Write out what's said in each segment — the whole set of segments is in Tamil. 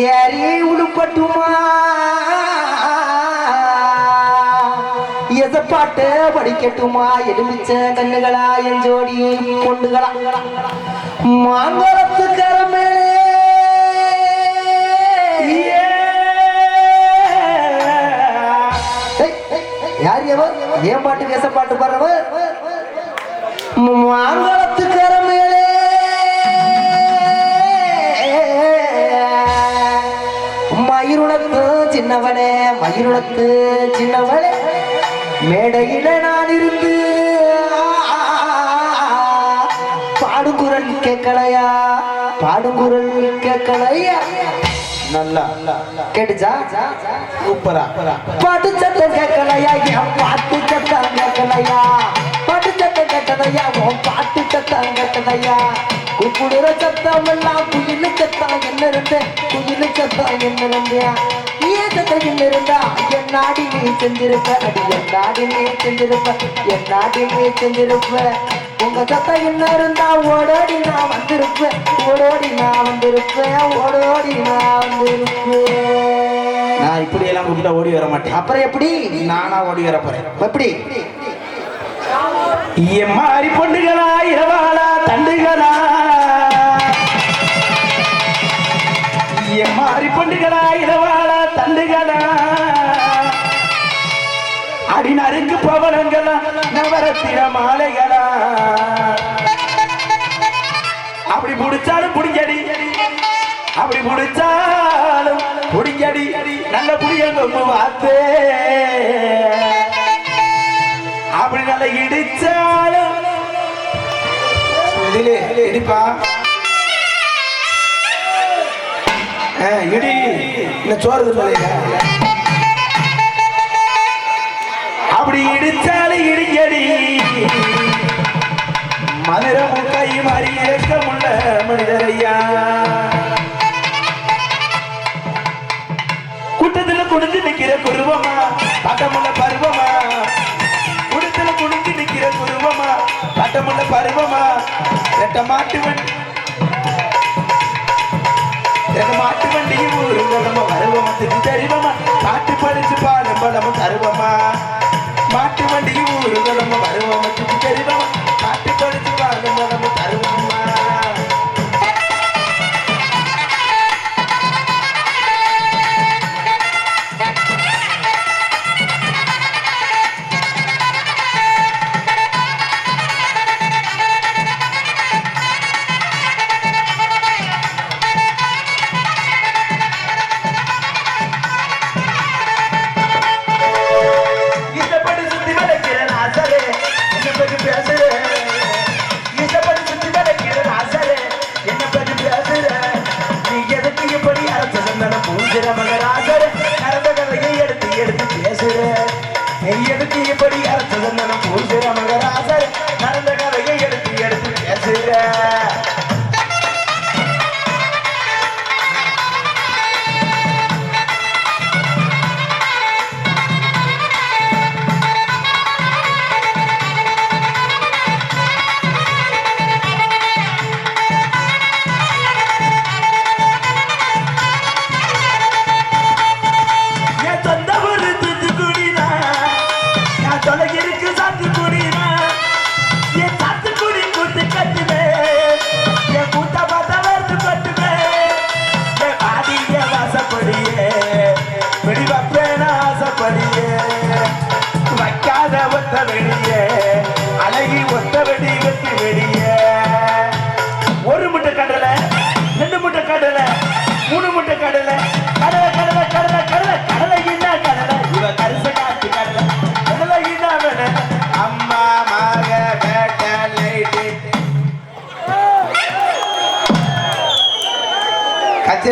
ஏறி உடுப்பட்டுமா எசப்பாட்டு படிக்கட்டுமா? எலுமிச்ச கண்ணுகளா? என் ஜோடி பொண்ணுகளா? மாங்கலத்து கரமே யார் எவர் ஏன் பாட்டு வேச பாட்டு பாடுறவர் மாங்கலத்து மயிருளத்து சின்னவளே. மேடையில நான் இருந்து பாடுகுரல் கேட்கலையா? பாடுகுரல் கேட்கலையா? நல்லா கேட்டுச்சா? சூப்பரா. பாட்டு சத்தம் கேட்கலையா? என் பாட்டு சத்தம் கேட்கலையா? பாட்டு சத்தம் கேட்கலையா? உன் பாட்டு சத்தம் கேட்கலையா? கூப்பிடுற சத்தம் எல்லாம் குயிலு சத்தம் என்ன இருந்தேன் குயிலு சத்தம் என்ன இருந்தியா சத்தம் என்ன இருந்தா என் நாடி நீ செஞ்சிருப்ப அடி என் நாடி நீ செஞ்சிருப்ப என் நாடி நீ செஞ்சிருப்ப உங்க என்ன இருந்தா ஓடோடி நான் வந்திருப்பேன். ஓடோடி நான் வந்திருப்பேன். ஓடோடி நான் வந்திருப்பேன். நான் இப்படி எல்லாம் கூப்பிட்டா ஓடி வர மாட்டேன். அப்புறம் எப்படி? நானா ஓடி வர போறேன். எப்படி? எம்மாரி பொண்டுகளா இரவாளா தண்டுகளா அடிநறுக்கு பவனங்களா நவரத்தின மாலைகளா. அப்படி புடிச்சாலும் புடிங்கடி. அப்படி புடிச்சாலும் புடிங்கடி. நல்ல புடிங்க கொம்பு வாத்தே. அப்படி நல்ல இடிச்சாலும். இடிப்பா. இடி. இந்த சோறு சொல்லுங்க அப்படி இடிச்சாலும் இடிஞ்சடி. மதுர கை மாறி இறக்கமுள்ள மனிதரையா? கூட்டத்துல குடிஞ்சு நிக்கிற குருவமா? பட்டமுள்ள பருவமா? கூட்டத்துல குடிஞ்சு நிக்கிற குருவமா? பட்டமுள்ள பருவமா? ரெட்ட மாட்டு வண்டி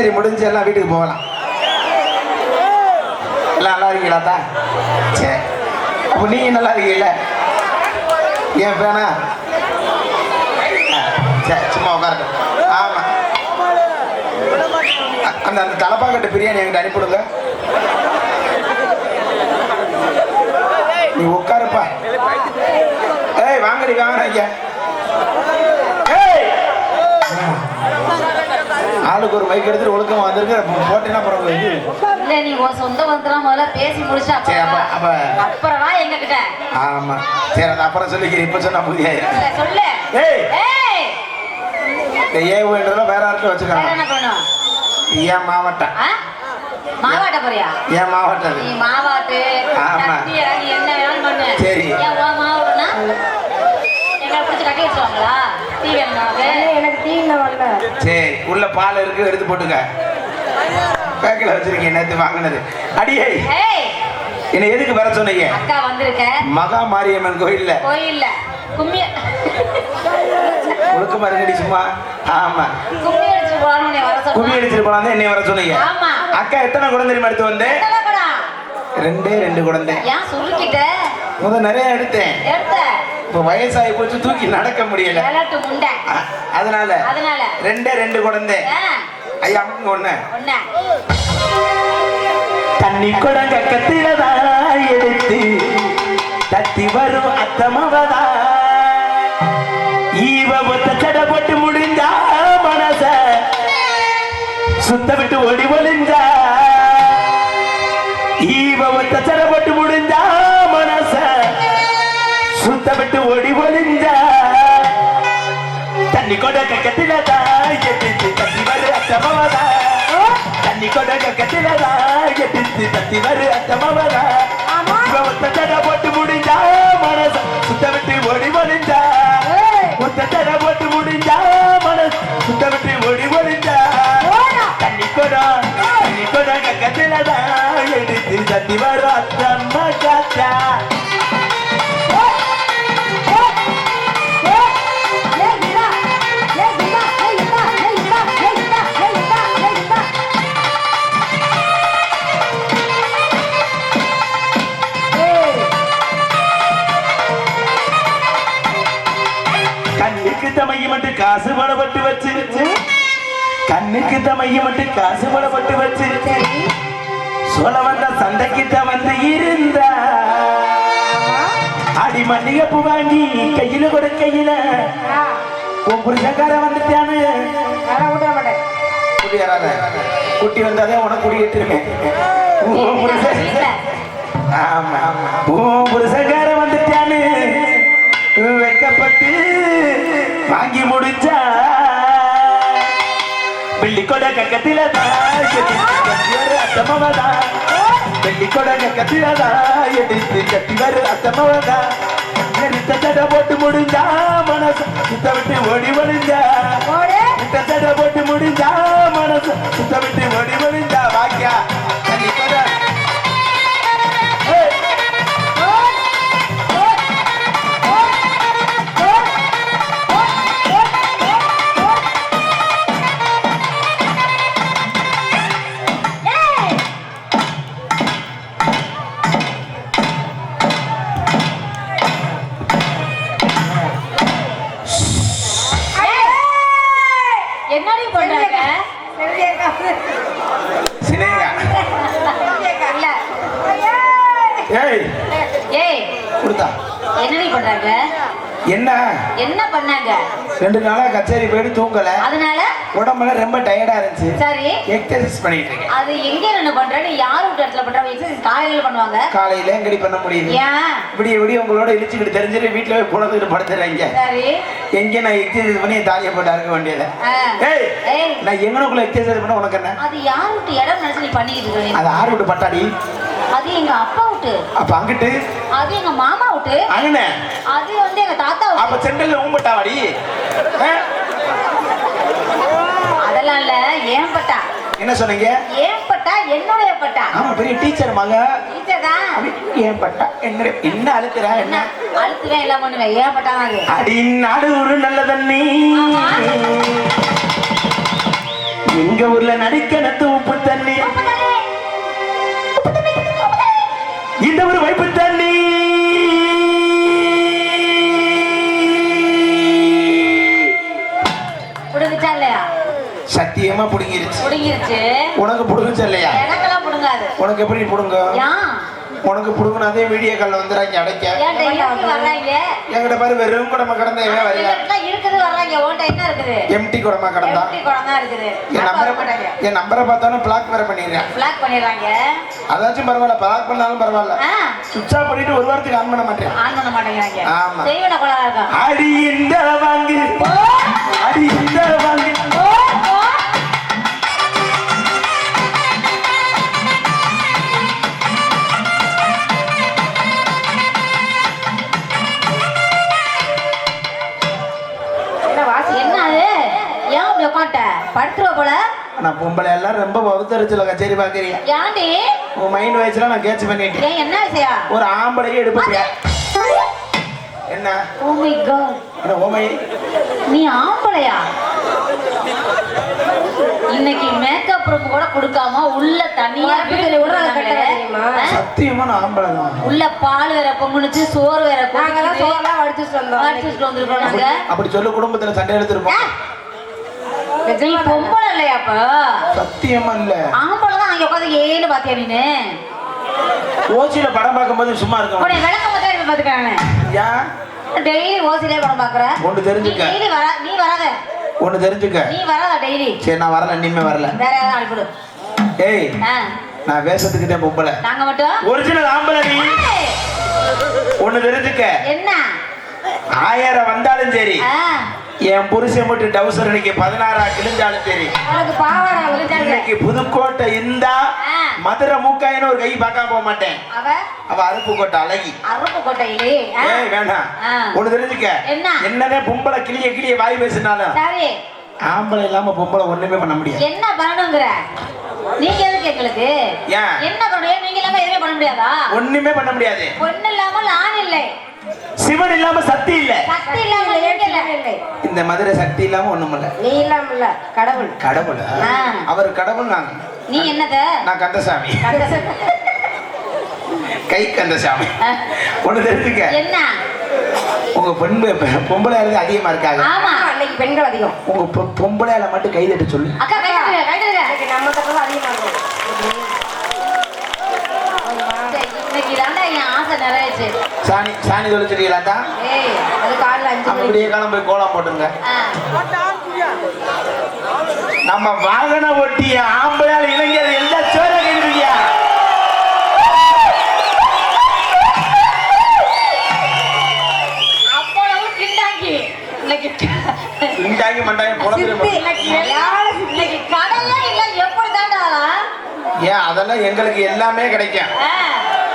கச்சேரி முடிஞ்சு எல்லாம் வீட்டுக்கு போகலாம். எல்லாம் நல்லா இருக்கீங்களா தான் சரி அப்போ நீங்கள் நல்லா இருக்கீங்கள ஏன் பேனா? சரி சும்மா உட்காரட்டும் ஆமா. அந்த அந்த தலைப்பாக்கட்டு பிரியாணி என்கிட்ட அனுப்பிவிடுங்க நீ உட்காருப்பா. ஏய் வாங்கடி வாங்க ஐயா ஏய் ஆளுக்கு ஒரு மைக் எடுத்துட்டு ஒழுக்கமா வந்திருக்கு. போட்டேன்னா அப்புறம் இல்ல நீ உன் சொந்த பந்தெல்லாம் முதல்ல பேசி முடிச்சா அப்ப- அப்ப- அப்புறம் வா எங்க கிட்ட ஆமா. சரி அது அப்புறம் சொல்லிக்கிறேன். இப்ப சொன்னா இல்ல, சொல்லு. ஏய்! ஏய்! இந்த ஏவுன்றதெல்லாம் வேற ஆட்கள் வச்சுக்கலாம் ஏன் மாவட்டம்? மாவாட்ட போறியா? ஏன் மாவட்டம் நீ? மாவாட்டு ஆமா. என்ன வேணாலும் பண்ணு. சரி. ஏன் உன் கட்டி வச்சுருவாங்களா? டீ வேணும் எனக்கு டீம்ல வரல சரி உள்ள பால் இருக்கு எடுத்து போட்டுக்க. பேக்கில் வச்சிருக்கேன் நேற்று வாங்கினது. அடியே. ஏய் என்னை எதுக்கு வர சொன்னீங்க? அக்கா வந்திருக்க. மகா மாரியம்மன் கோயில்ல. கோயில்ல. கும்மி ஒழுக்கமா இருக்கடி சும்மா. ஆமா. கும்மி அடிச்சு போகணும்னு வர கும்மி அடிச்சிட்டு போலாம் என்னை வர சொன்னீங்க. ஆமா. அக்கா எத்தனை குழந்தை தெரியுமா எடுத்து ரெண்டே ரெண்டு குழந்தை. ஏன் சொல்லிக்கிட்ட முதல் நிறைய எடுத்தேன். எடுத்த இப்போ வயசாகி போச்சு தூக்கி நடக்க முடியல. அதனால ரெண்டே ரெண்டு குழந்தை ஐயா ஒண்ணு. தண்ணி குடங்க கத்திரதா எடுத்து தத்தி வரும் அத்தமவதா ஈவ ஒத்த சட போட்டு முடிஞ்சா மனச சுத்த விட்டு ஓடி ஒளிஞ்சா. ஈவ ஒத்த சட போட்டு சுத்த விட்டு ஓடி ஒளிஞ்சா தண்ணி கொடக்க கத்திரதா எடுத்து தத்தி வரும் அத்தமவதா? தண்ணி கொடக்க கத்திரதா எடுத்து தத்தி வரும் அத்தமவதா? ஒத்த சட போட்டு முடிஞ்சா மனச சுத்த விட்டு ஓடி ஒளிஞ்சா ஒத்த சட போட்டு முடிஞ்சா மனச சுத்த விட்டு ஓடி ஒளிஞ்சா தண்ணி கொடா தண்ணி கொடக்க கத்திரதா எடுத்து தத்தி வரும் அத்தம்மா காத்தா காசு படப்பட்டு வச்சு கண்ணுக்கு தமைய மட்டும் காசு படப்பட்டு வச்சு சொல்ல வந்த சண்டைக்கு தான் வந்து இருந்தா. அடி மல்லிகைப்பூ வாங்கி கையில கொடுக்கையில உன் புருஷக்கார வந்துட்டானு. குட்டி வந்தாதே உனக்கு குடி ஏற்றுருமே உன் புருஷன் வீட்டுல ஆமா. ஆமா உன் புருஷக்கார வந்துட்டானு. வெக்கப்பட்டு வாங்கி முடிச்சா. வெள்ளி கொடை கக்கத்தில அத்தமவதா வெள்ளி கொடை கக்கத்தில எடுத்து கட்டி வரு அத்தமவதா நெருத்த தடை போட்டு முடிஞ்சா மனசு சுத்த விட்டு ஓடி ஒளிஞ்சா நெருத்த தடை போட்டு முடிஞ்சா மனசு சுத்த விட்டு ஓடி ஒளிஞ்சா எக்ஸசைஸ் பண்ணிட்டு இருக்கேன். அது எங்க என்ன பண்றேன்னு யார் வீட்டு இடத்துல பண்றாங்க எக்ஸசைஸ் காலையில பண்ணுவாங்க. காலையில எங்கடி பண்ண ஏன்? இப்படி இப்படி உங்களோட இழிச்சுக்கிட்டு தெரிஞ்சுட்டு வீட்டுல போய் புலந்துக்கிட்டு படுத்துறாங்க. சரி. எங்க நான் எக்ஸசைஸ் பண்ணி தாலியை போட்டு அறுக்க வேண்டியது. ஏய் நான் எங்கனக்குள்ள எக்ஸசைஸ் பண்ண உனக்கு என்ன? அது யார் வீட்டு இடம் நினைச்சு நீ பண்ணிக்கிட்டு இருக்க? அது ஆறு விட்டு பட்டாடி. அது எங்க அப்பா வீட்டு. அப்ப அங்கிட்டு? அது எங்க மாமா வீட்டு. அங்கன? அது வந்து எங்க தாத்தா அப்ப வீட்டு செண்டல்ல ஊம்பட்டாவாடி அதெல்லாம் இல்ல ஏன் பட்டா? என்ன சொன்னீங்க? ஏன் பட்டா? என்னுடைய பட்டா? ஆமா பெரிய டீச்சர் மக. டீச்சர் தான். ஏன் பட்டா? என்ன என்ன அழுத்துறா என்ன? அழுத்துவேன் எல்லாம் பண்ணுவேன். ஏன் பட்டா தான் அடி நாடு ஒரு நல்ல தண்ணி. எங்க ஊர்ல நடிக்கணத்து உப்பு தண்ணி. சத்தியமா புடுங்கிருச்சு. புடுங்கிருச்சு. உனக்கு புடுங்குச்சு இல்லையா? எனக்கெல்லாம் புடுங்காது. உனக்கு எப்படி புடுங்க? ஏன் உனக்கு புடுங்கினாதே வீடியோ கால்ல வந்துடுறாங்க அடைக்க. ஏன் என்கிட்ட பாரு வெறும் குடம்ப கிடந்த சில வரல இருக்குது வர்றாங்க. ஓட்ட என்ன இருக்குது? எம்டி குடமா கிடந்தா? குடம் இருக்குது. என் நம்பரை என் நம்பரை பார்த்தாலும் பிளாக் வேற பண்ணிடுறேன். பிளாக் பண்ணிடுறாங்க. அதாச்சும் பரவாயில்ல பிளாக் பண்ணாலும் பரவாயில்ல. சுவிட்ச் ஆஃப் பண்ணிட்டு ஒரு வாரத்துக்கு ஆன் பண்ண மாட்டேன். ஆன் பண்ண மாட்டேங்கிறாங்க. ஆமா. செய்வன இருக்கும் அடி இந்த வாங்கு அடி இந்த நான் பொம்பளை எல்லாம் ரொம்ப வகுத்தரிச்சல கச்சேரி பாக்குறீங்க ஏன்டி உன் மைண்ட் வயசுல நான் கேட்ச் பண்ணிட்டேன். ஏன் என்ன விஷயம் ஒரு ஆம்பளையே எடுப்பீங்க என்ன? ஓ மை காட் என்ன ஓமை நீ ஆம்பளையா? இன்னைக்கு மேக்கப் ரூம் கூட கொடுக்காம உள்ள தனியா சத்தியமா நான் ஆம்பளை தான். உள்ள பால் வேற பொங்குனுச்சு சோறு வேற நாங்கெல்லாம் சோறெல்லாம் வடிச்சுட்டு வந்தோம் வடிச்சுட்டு வந்திருக்கோம் நாங்க. அப்படி சொல்லி குடும்பத்துல சண்டை எடுத்திருப்போம். நீ பொம்பளை இல்லையா அப்ப சத்தியமா இல்ல ஆம்பளை தான் அங்க உட்காந்து ஏன்னு பாத்தியா நீனு? ஓசியில படம் பார்க்கும்போது சும்மா இருக்க உடைய விளக்க மட்டும் பாத்துக்கானே ஏன் டெய்லி ஓசிலே படம் பாக்குற ஒண்ணு தெரிஞ்சுக்க. டெய்லி வர நீ வராத. ஒண்ணு தெரிஞ்சுக்க. நீ வராத டெய்லி. சரி நான் வரல இனிமே வரல. வேற யாராவது அனுப்பிடு ஏய் ஆ, நான் வேஷத்துக்கிட்டே பொம்பளை. நாங்க மட்டும்? ஒரிஜினல் ஆம்பளை நீ ஏய், ஒண்ணு தெரிஞ்சுக்க. என்ன? ஆயிரம் வந்தாலும் சரி. என் புருஷன் மட்டும் டவுசர் இன்னைக்கு பதினாறா கிழிஞ்சாலும் சரி. இன்னைக்கு புதுக்கோட்டை இருந்தா. மதுரை மூக்காயின்னு ஒரு கை பார்க்காம போக மாட்டேன். அவ? அவ அருப்புக்கோட்டை அழகி. அருப்பு கோட்டையிலே வேணாம். ஒண்ணு தெரிஞ்சுக்க. என்ன? என்னதே பொம்பளை கிளிய கிளிய வாய் பேசினாலும் ஆம்பளை இல்லாம பொம்பளை ஒண்ணுமே பண்ண முடியாது. என்ன பண்ணணுங்கிற? நீங்க எதுக்கு எங்களுக்கு? என்ன பண்ணணும் நீங்க இல்லாம எதுவுமே பண்ண முடியாதா? ஒண்ணுமே பண்ண முடியாது. பொண்ணு இல்லாமல் ஆண் இல்லை. சிவன் இல்லாம சக்தி இல்ல. சக்தி இல்லாம இல்லை. இல்லை. இந்த மதுரை சக்தி இல்லாம ஒண்ணும் இல்ல. நீ இல்லாம இல்ல கடவுள்? கடவுள். அவர் கடவுள் நாங்க நீ என்னத? நான் கந்தசாமி. கந்த- கை கந்தசாமி. ஒண்ணு தெரிஞ்சுக்க. என்ன? உங்க பெண் பொம்பளை இருந்து அதிகமா இருக்காங்க. ஆமா. அன்னைக்கு பெண்கள் அதிகம். உங்க பொம்பளையால மட்டும் கை தட்ட சொல்லு. அக்கா கைடுங்க கைடுங்க இன்னைக்கு நம்ம தப்பு அதிகமா இருக்கும் இன்னைக்கு தாண்டா என் ஆசை நிறைவேச்சு சாணி சாணி தொலைச்சிருக்கீங்களாட்டா ஏய் அது காலைல அஞ்சு அப்ப மணிக்கு. விடிய காலம் போய் கோலம் போட்டுங்க. நம்ம வாகன ஓட்டிய ஆம்பளையால் இளைஞர் சோழ கேள்வியா? இண்டாங்கி மண்டாங்கி தாண்டா ஏன் அதெல்லாம் எங்களுக்கு எல்லாமே கிடைக்கும்.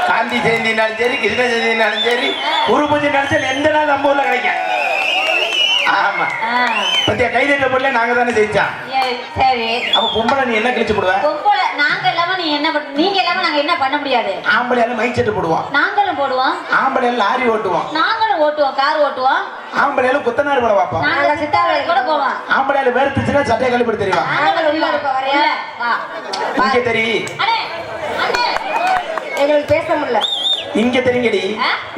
காந்தி ஜெயந்தினாலும் சரி கிருஷ்ண ஜெயந்தினாலும் சரி குரு பூஜை நினைச்சாலும் எந்த நாள் நம்ம ஊர்ல கிடைக்கும் ஆமா. பத்தியா போடல நாங்க தானே ஜெயிச்சோம் ஏ, சரி. அப்ப பொம்பளை நீ என்ன கிழிச்சு போடுவ? பொம்பளை நாங்க இல்லாம நீ என்ன பண்ண நீங்க இல்லாம நாங்க என்ன பண்ண முடியாது. ஆம்பளையால மைக் செட்டு போடுவோம். நாங்களும் போடுவோம். ஆம்பளையால லாரி ஓட்டுவோம். நாங்களும் ஓட்டுவோம் கார் ஓட்டுவோம். ஆம்பளையால குத்தனார் கூட பார்ப்போம். நாங்க சித்தாவளி கூட போவோம். ஆம்பளையால வேர்த்துச்சுன்னா சட்டையை கழிப்பிட தெரியும்? நாங்களும் உள்ள இருப்போம் வரையா? இங்க எங்களுக்கு பேச முடியல. இங்க தெரியுங்கடி?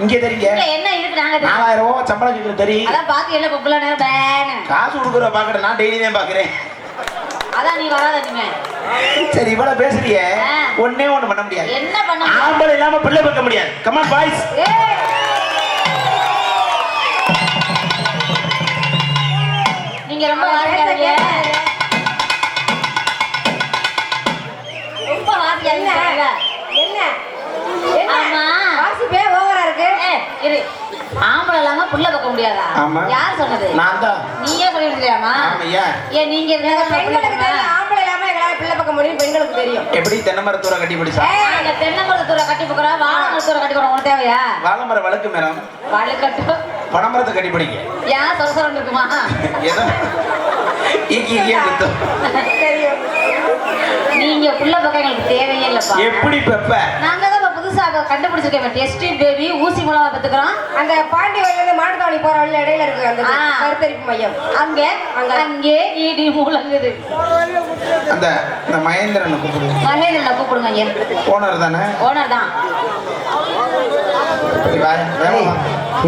இங்க தெரியுங்க. என்ன இருக்கு நாங்க. நாலாயிரம் ரூபாய் சம்பளம் கேட்கறது தெரியும் அதான் பாத்து என்ன பொம்பளை நேரம் பேனு. காசு கொடுக்குற பாக்குறேன் நான் டெய்லி தான் பாக்குறேன். அதான் நீ வராத நீங்க. சரி இவ்வளவு பேசுறியே. ஒண்ணே ஒண்ணு பண்ண முடியாது. என்ன பண்ண? ஆம்பளை இல்லாம பிள்ளை பார்க்க முடியாது. Come on boys. நீங்க ரொம்ப வாசிக்காதீங்க. ரொம்ப வாசிக்காதீங்க என்ன. வாசிப்பே ஓவரா இருக்கு. இரு. ஆம்பளை இல்லாம புள்ள பார்க்க முடியாதா? ஆமா. யார் சொன்னது? நான் தான். நீயே சொல்லிருக்கியாமா? ஏன்? நீங்க ஆம்பளை இல்லாம எங்களால பிள்ளை பக்கம் முடியும் பெண்களுக்கு தெரியும். எப்படி தென்னை மரத்தூரை கட்டி பிடிச்சா? தென்னை மரத்தூரை கட்டி போக்குறோம் வாழை மரத்தூரை கட்டி போறோம் உனக்கு தேவையா? வாழை மரம் வழக்கு மரம் வாழை கட்டும் பனைமரத்தை கட்டி பிடிங்க. ஏன் சொர சொரன்னு இருக்குமா? ஏதோ. தெரியும். நீங்க புள்ள பக்கம் எங்களுக்கு தேவையே இல்லப்பா. எப்படி பெப்ப? நாங்க தான் இப்ப புதுசா இப்ப கண்டுபிடிச்சிருக்கோம் டெஸ்ட் பேபி ஊசி மூலமா பெத்துக்கிறோம் அந்த பாண்டி இருந்து மாட்டுத்தாவணி போற வழியில இடையில இருக்கு அந்த. கருத்தரிப்பு மையம். அங்க அங்கே. இடி மூலங்குது. அந்த இந்த மகேந்திரனை கூப்பிடு. மகேந்திரனை கூப்பிடுங்க ஓனர் தானே? ஓனர் தான்.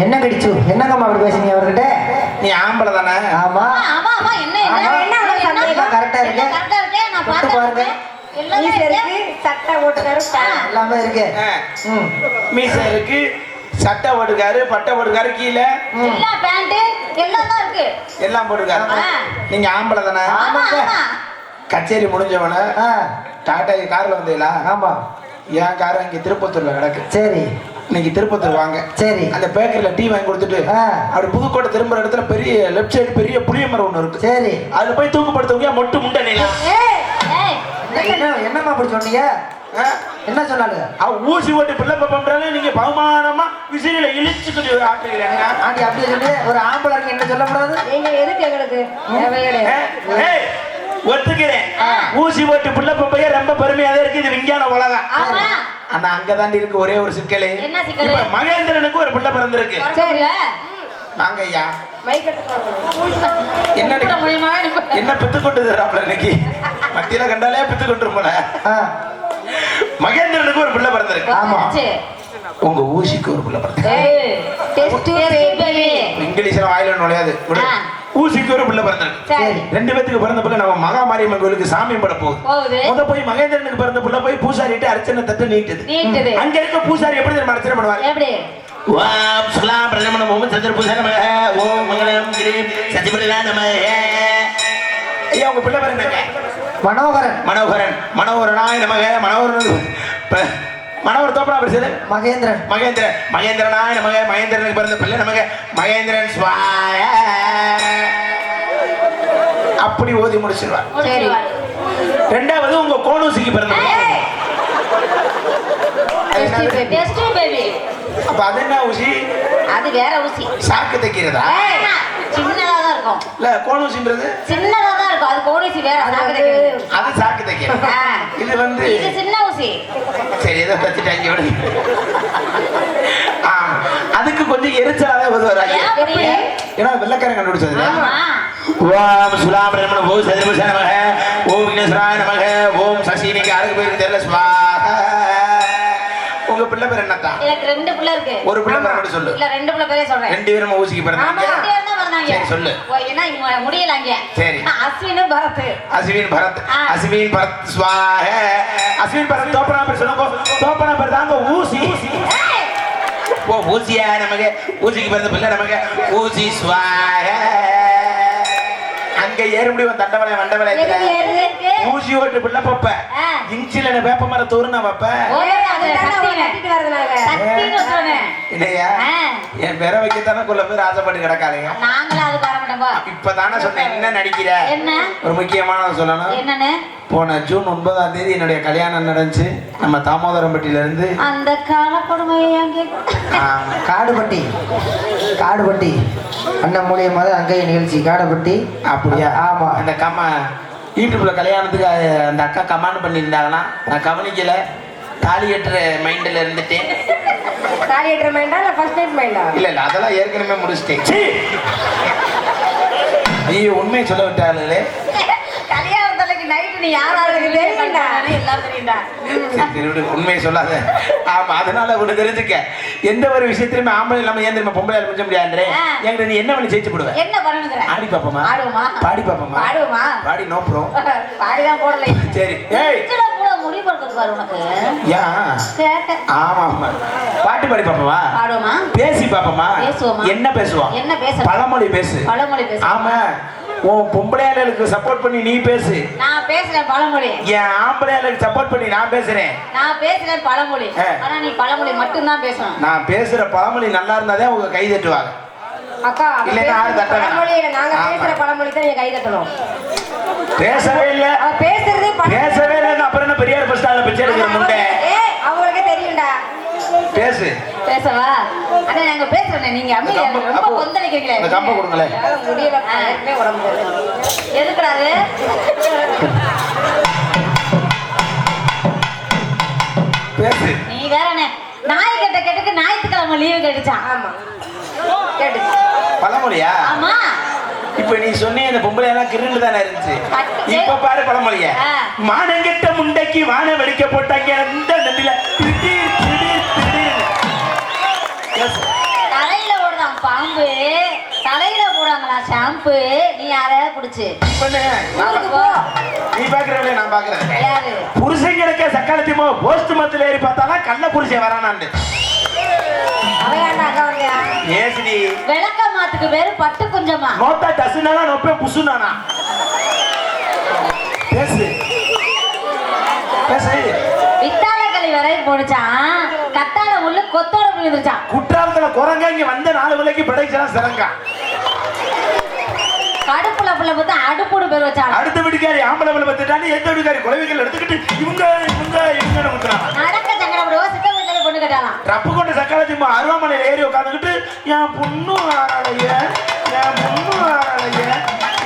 என்ன கடிச்சு? என்னங்கம்மா அப்படி பேசுறீங்க அவர்கிட்ட? நீ ஆம்பளை தானே? ஆமா. ஆமா ஆமா என்ன என்ன? கரெக்டா இருக்கு. கரெக்டா இருக்கு. நான் பார்த்தேன் பாருங்க. எல்லாமே ஈஸ் இருக்கு சட்டை ஓட்டுக்காரு. எல்லாமே இருக்கு. ஆ, ம். மீசை இருக்கு சட்டை போட்டுக்காரு பட்டை போட்டுக்காரு கீழே. எல்லா பேண்ட் எல்லாம் இருக்கு. எல்லாம். நீங்க ஆம்பளை தானே? கச்சேரி முடிஞ்சவன ஆ, டாடா கார்ல வந்தீங்களா? ஆமா. என் கார் இங்க திருப்பத்தூர்ல கிடக்கு. சரி. இன்னைக்கு திருப்பத்தூர் வாங்க. சரி. அந்த பேக்கரியில டீ வாங்கி கொடுத்துட்டு ஆ. அப்படி புதுக்கோட்டை திரும்புற இடத்துல பெரிய லெஃப்ட் சைடு பெரிய புளிய மரம் ஒண்ணு இருக்கு. சரி. அதுல போய் தூக்குப்படுத்தவங்க மொட்டு முண்டை என்ன என்னம்மா அப்படி சொன்னீங்க? என்ன சொன்னாங்க அவ ஊசி ஓட்டு பிள்ளை பண்றாங்க நீங்க பகுமானமா விசிறியில இழிச்சுக்கிட்டு ஆட்டுகிறீங்க. ஆண்டி அப்படியே சொல்லி ஒரு ஆம்பளை என்ன சொல்லக்கூடாது நீங்க எதுக்கு எங்களுக்கு ஒத்துக்கிறேன். ஊசி ஓட்டு பிள்ளை பம்பையே ரொம்ப பெருமையா தான் இருக்கு இது விஞ்ஞான உலகம். ஆமா. ஆனா அங்கதாண்டி இருக்கு ஒரே ஒரு சிக்கலே? இப்ப மகேந்திரனுக்கு ஒரு பிள்ளை பிறந்திருக்கு. வாங்க ஐயா. என்ன என்ன பித்து கொண்டு தர்றாப்ல இன்னைக்கு? மத்தியில கண்டாலே பித்து கொண்டு போல. மகேந்திரனுக்கு ஒரு பிள்ளை பிறந்திருக்கு. ஆமா. சரி. உங்க ஊசிக்கு ஒரு பிள்ளை பிறந்திருக்கு. இங்கிலீஷ்ல வாயில நுழையாது. ஊசிக்கு ஒரு பிள்ளை பிறந்திருக்கு. சரி. ரெண்டு பேத்துக்கு பிறந்த பிள்ளை நம்ம மகாமாரியம்மன் கோயிலுக்கு சாமி பட போகுது. போகுது. முத போய் மகேந்திரனுக்கு பிறந்த பிள்ளை போய் பூசாரிட்டு அர்ச்சனை தட்டு நீட்டுது. அங்க இருக்க பூசாரி எப்படி தெரியுமா அர்ச்சனை பண்ணுவாங்க எப்படி? ஓம் சுலாம் பிரதமன ஓம் சந்திர பூஜை நம ஓம் மங்களம் கிரீம் சத்தியபடிலா நம ஐயா உங்க பிள்ளை என்னங்க மனோகரன். மனோகரன். மனோகரனாய் நமக. மனோகரன் மனோகர் தோப்பனா பேசுது மகேந்திரன். மகேந்திரன். மகேந்திரனாய் நமக. மகேந்திரனுக்கு பிறந்த பிள்ளை நமக. மகேந்திரன் சுவாய. அப்படி ஓதி முடிச்சிருவார். ரெண்டாவது உங்க கோணூசிக்கு பிறந்த அப்ப அது என்ன ஊசி? அது வேற ஊசி. சாக்கு தைக்கிறதா? தான் இருக்கும். இல்ல கோணூசின்றது? சின்னதா தான் இருக்கும். அது கோடிசி வேற அது. அது சாக்கு தைக்கிறது ஆ. இது வந்து இது சின்ன ஊசி. சரி ஏதோ தச்சுட்டாங்க அதுக்கு கொஞ்சம் எரிச்சலாக வருவாங்க? ஏன்னா வெள்ளக்காரன் கண்டுபிடிச்சது ஆமா. ஓம் சுலாபிரமண ஓம் சதிபுஷ நமக ஓம் விக்னேஸ்வராய நமக ஓம் சசி நீங்க யாருக்கு பேருக்கு தெரியல? சுவாக உங்க பிள்ளை பேர் என்னத்தான் எனக்கு ரெண்டு பிள்ளை இருக்கு. ஒரு பிள்ளை பேர் மட்டும் சொல்லு. இல்ல ரெண்டு பிள்ளை பேரே சொல்றேன். ரெண்டு பேரும் ஊசிக்கு பிறந்தாங்க. சரி, சொல்லு. ஏன்னா இவங்க முடியல அங்க சரி. அஸ்வினு பரத். அஸ்வின் பரத். அஸ்வின் பரத் சுவாக. அஸ்வின் பரத் தோப்பனா பேர் சொல்லுங்க. தோப்பனா பேர் தாங்க ஊசி. ஓ ஊசியா நமக்கு? ஊசிக்கு பிறந்த பிள்ளை நமக்கு? ஊசி சுவாக. அங்க ஏற முடியும். தண்டவளை ஏறுது? ஊசி ஓட்டு பிள்ளை பப்ப. இன்ச்சில வேப்ப மர. இல்லையா? ஆ. என் பேரை வைக்கத்தானே கொள்ள பேர் ஆசைப்பட்டு கிடக்காதீங்க இப்பதானே சொன்னேன். என்ன நடிக்கிற? என்ன? ஒரு முக்கியமான சொல்லணும். என்னன்னு? போன ஜூன் ஒன்பதாம் தேதி என்னுடைய கல்யாணம் நடந்துச்சு. நம்ம தாமோதரம்பட்டியில இருந்து அந்த. காடுபட்டி. காடுபட்டி. அண்ணன் மூலியமா தான் அங்கே நிகழ்ச்சி. காடுபட்டி. அப்படியா? ஆமா. அந்த கம்ம யூடியூப்ல கல்யாணத்துக்கு அந்த அக்கா கமெண்ட் பண்ணியிருந்தாங்கன்னா நான் கவனிக்கல. தாலி கட்டுற மைண்டில் இருந்துட்டேன். தாலி கட்டுற மைண்டா இல்ல ஃபர்ஸ்ட் நைட் மைண்டா இல்ல இல்ல அதெல்லாம் ஏற்கனவே முடிச்சிட்டேன்! ஐயோ உண்மையை சொல்ல விட்டாங்களே கல்யாணத்தலைக்கு நைட்டு நீ யாரா எல்லாம் தெரியும்டா. விடு. உண்மையை சொல்லாத. ஆமா அதனால ஒண்ணு தெரிஞ்சுக்க. எந்த ஒரு விஷயத்திலுமே ஆம்பளை இல்லாம ஏன் தெரியுமா? பொம்பளை முடிஞ்ச முடியாது ஆ. எங்க நீ என்ன பண்ணி ஜெயிச்சு போடுவ. என்ன பண்ணுங்கிற ஆடி பாப்போமா? ஆடுவோமா? பாடி பாப்போமா? பாடுவோமா? பாடி நோப்புறோம் பாடிதான் போடலை. சரி ஏய்! முடிவு படுறது பாரு உனக்கு. ஆமா ஆமா. பாட்டு பாடி பாப்போமா? பாடுவோமா? பேசி பாப்போமா? பேசுவோமா? என்ன பேசுவோம் என்ன பேச பழமொழி பேசு. பழமொழி பேச. ஆமா. உன் பொம்பளையாளுக்கு சப்போர்ட் பண்ணி நீ பேசு நான் பேசுறேன் பழமொழி என் ஆம்பளையாளுக்கு சப்போர்ட் பண்ணி நான் பேசுறேன் நான் பேசுறேன் பழமொழி. ஆனா நீ பழமொழி மட்டும்தான் பேசணும் நான் பேசுற பழமொழி நல்லா இருந்தாதான் உங்க கை தட்டுவாங்க அக்கா இல்லைன்னா பேசுற தட்ட. பழமொழியில நாங்க. பேசுற பழமொழி தான் கை தட்டணும் பேசவே இல்ல பேசுறதே பழமொழி. பேசவே இல்லை அப்புறம் என்ன பெரியார் பஸ் ஸ்டாண்ட்ல பிச்சை எடுக்கிற முண்டை பேசு. பேசவா? அண்ணா நாங்க பேசுறேன் நீங்க அமைதியா. ரொம்ப கொந்தளிக்கிறீங்களே. அந்த கம்பை கொடுங்களேன் என்னால முடியல ஏற்கனவே உடம்பு அது? பேசு. நீ வேற என்ன நாய் கட்ட கேட்டுக்கு ஞாயிற்றுக்கிழமை லீவு கிடைச்சான் ஆமா. கேட்டு பழமொழியா? ஆமா. இப்ப நீ சொன்னே இந்த பொம்பளை எல்லாம் கிருண்டு தானே இருந்துச்சு. இப்ப பாரு பழமொழிய. மானங்கெட்ட முண்டைக்கு வான வெடிக்க போட்டாங்க அந்த நண்டில தலையில ஓடுதான் பாம்பு. தலையில போடாங்களா ஷாம்பு நீ பா- போ. நீ பாக்குற நான் பாக்குறேன் புருஷங்களுக்கே சக்காலத்தியமோ போஸ்ட் மத்துல ஏறி பார்த்தாலும் கள்ள புருஷன் வரானாண்டு ஏசிடி. விளக்க மாத்துக்கு பேரு பட்டு குஞ்சமா நோட்டா டசுனானா நொப்பே புசுனானா? பேசு. பேசு. வித்தால களி வரைக்கும் போனுச்சான் கொத்தோட விழுந்துச்சான் குற்றாலத்துல குரங்க இங்க வந்த நாலு விலைக்கு பிடைச்சலாம் சிறங்கா கடுப்புல புள்ள பார்த்து அடுப்புடு பேர் வச்சான் அடுத்த வீட்டுக்காரி ஆம்பளை பிள்ளை பத்துட்டாண்டு எந்த வீட்டுக்காரி குலவிகள் எடுத்துக்கிட்டு இவங்க இவங்க இவங்க முத்துறாங்க நடக்க சங்கடப்படுவோ சித்த வீட்டுல பொண்ணு கட்டாலாம் ரப்பு கொண்ட சக்காலத்தி அருவாமனையில் ஏறி உட்காந்துக்கிட்டு என் பொண்ணு ஆறாளைய என் பொண்ணு ஆறாளைய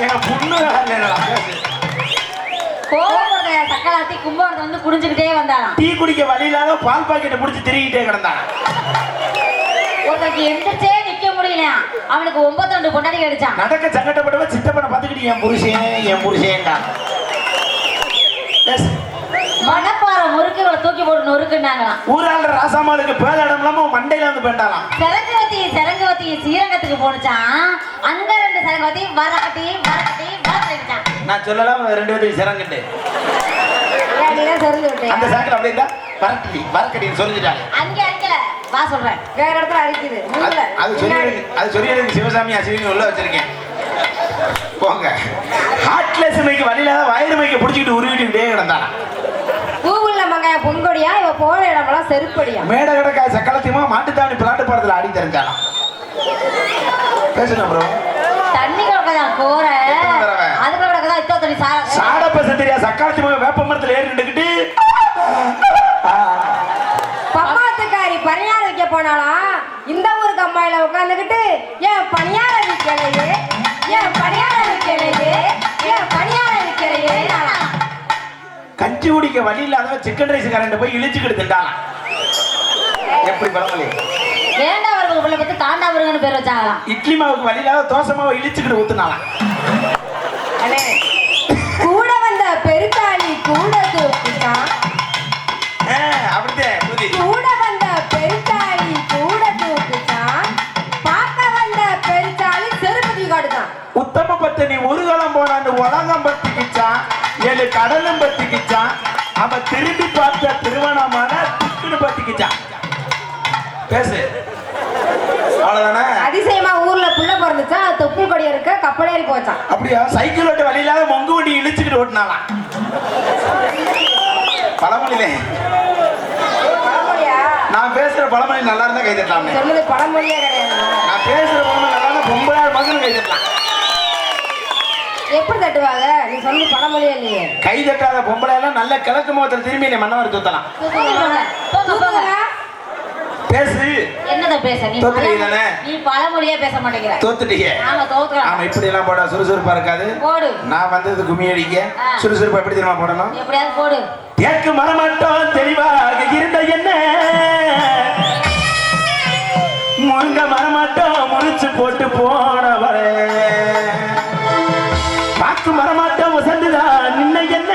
என் பொண்ணு ஆறலையா கோவப்படுற சக்கலாத்தி கும்பகோணத்தை வந்து குடிஞ்சுக்கிட்டே வந்தாலாம் டீ குடிக்க வழி இல்லாத பால் பாக்கெட்டை பிடிச்சி திரிகிட்டே கிடந்தான் ஒருத்தருக்கு எந்திரிச்சே நிக்க முடியலையா? அவனுக்கு ஒன்பது ரெண்டு கொண்டாடி அடிச்சான் நடக்க சங்கடப்பட்டவன் சித்தப்பனை பார்த்துக்கிட்டு என் புருஷன் என் புருஷன்டா. மணப்பாறை முறுக்கு இவளை தூக்கி போட்டு நொறுக்குனாங்களாம். ஊராள ராசாமாளுக்கு பேத இடம் இல்லாம மண்டையில வந்து பேண்டாலாம் செரங்கவத்தி செரங்கவத்தி சீரகத்துக்கு போனுச்சான் அங்க ரெண்டு செரங்கவத்தி வரக்கட்டி வரக்கட்டி வரக்கட்டிச்சான் நான் சொல்லலாம் ரெண்டு பேரும் சிறங்கிட்டு தான் சிறந்து விட்டியா அந்த சாக்கில் அப்படியே இருந்தா வரக்கடி வரக்கடின்னு சொல்லிட்டாங்க அங்க அடிக்கல வா சொல்றேன். வேற இடத்துல அடிக்குது அது- சொல்லி அது சொல்லி சிவசாமி அஸ்வினி உள்ள வச்சிருக்கேன். போங்க. ஹார்ட்லெஸ் மைக்கு வழியில வயிறு மைக்க பிடிச்சிக்கிட்டு உருவிட்டு கிடந்தானா? பூவுள்ள மங்காய பொங்கொடியா இவ போன இடமெல்லாம் செருப்படியா? மேட கிடக்கா சக்கலத்தியமா மாட்டுத்தாவணி பிளாட்டு படத்துல ஆடி தெரிஞ்சாலாம் பேசுங்க ப்ரோ தண்ணி கிடக்கதான் கோர எத்தனை தடவை? அதுக்குள்ள கிடக்கதான் இத்தோ தண்ணி சார சாடப்ப சந்திரியா சக்காலத்தியமா வேப்ப மரத்துல ஏறி நின்றுக்கிட்டு பம்மாத்துக்காரி பணியார வைக்க போனாலாம் இந்த ஊருக்கு அம்மாயில உட்காந்துக்கிட்டு ஏன் பணியார விற்கலையே ஏன் பணியார விற்கலையே ஏன் பணியார விற்கலையே கஞ்சி குடிக்க வழி இல்லாதவ சிக்கன் ரைஸ் கரண்ட் போய் இழிச்சுக்கிட்டு திண்டாலாம் எப்படி பழமொழி வேண்டாவர்கள் பிள்ளை பத்தி தாண்டாவருங்கன்னு பேர் வச்சாங்களாம்? இட்லி மாவுக்கு வழி இல்லாத தோசை மாவை இழிச்சுக்கிட்டு ஊத்துனாலாம் உலகம் பத்திக்கிச்சான் ஏழு கடலும் பத்திக்கிச்சான் அவ திரும்பி பார்த்த திருவண்ணாமான துக்குன்னு பத்திக்கிச்சான். பேசு. அவ்வளவுதானே? அதிசயமா ஊர்ல புள்ள பிறந்துச்சா தொப்புள் கொடி இருக்க கப்பலேறி போச்சான். அப்படியா? சைக்கிள் ஓட்ட வழி இல்லாத மொங்கு வண்டி இழிச்சுக்கிட்டு ஓட்டினாலாம் பழமொழியிலே பழமொழியா? நான் பேசுற பழமொழி நல்லா இருந்தா கை தட்டலாமே சொன்னது பழமொழியே கிடையாது. நான் பேசுற பழமொழி நல்லா இருந்தா பொம்பளை மகன் கை தட்டலாம் எப்படி தட்டுவாங்க? நீ சொன்னது பழமொழியே இல்லையே? கை தட்டாத பொம்பளை எல்லாம் நல்ல கிழக்கு முகத்தில் திரும்பி என்னை மன்னவர் தூத்தலாம். பேசு. என்னத பேச? நீ தானே? நீ பழமொழியே பேச மாட்டேங்கிற. தோத்துட்டீங்க. ஆமா தோத்துக்கலாம். ஆமா இப்படி எல்லாம் போட்டா சுறுசுறுப்பா இருக்காது. போடு. நான் வந்தது கும்மி அடிக்க. சுறுசுறுப்பா எப்படி தெரியுமா போடணும்? எப்படியாவது போடு. ஏற்கு மரமட்டம் தெளிவாக இருந்த என்ன? முருங்க மரமட்டம் முறிச்சு போட்டு போனவரே. மாற்று மரமாட்டம் உசந்துதான் நின்ன என்ன?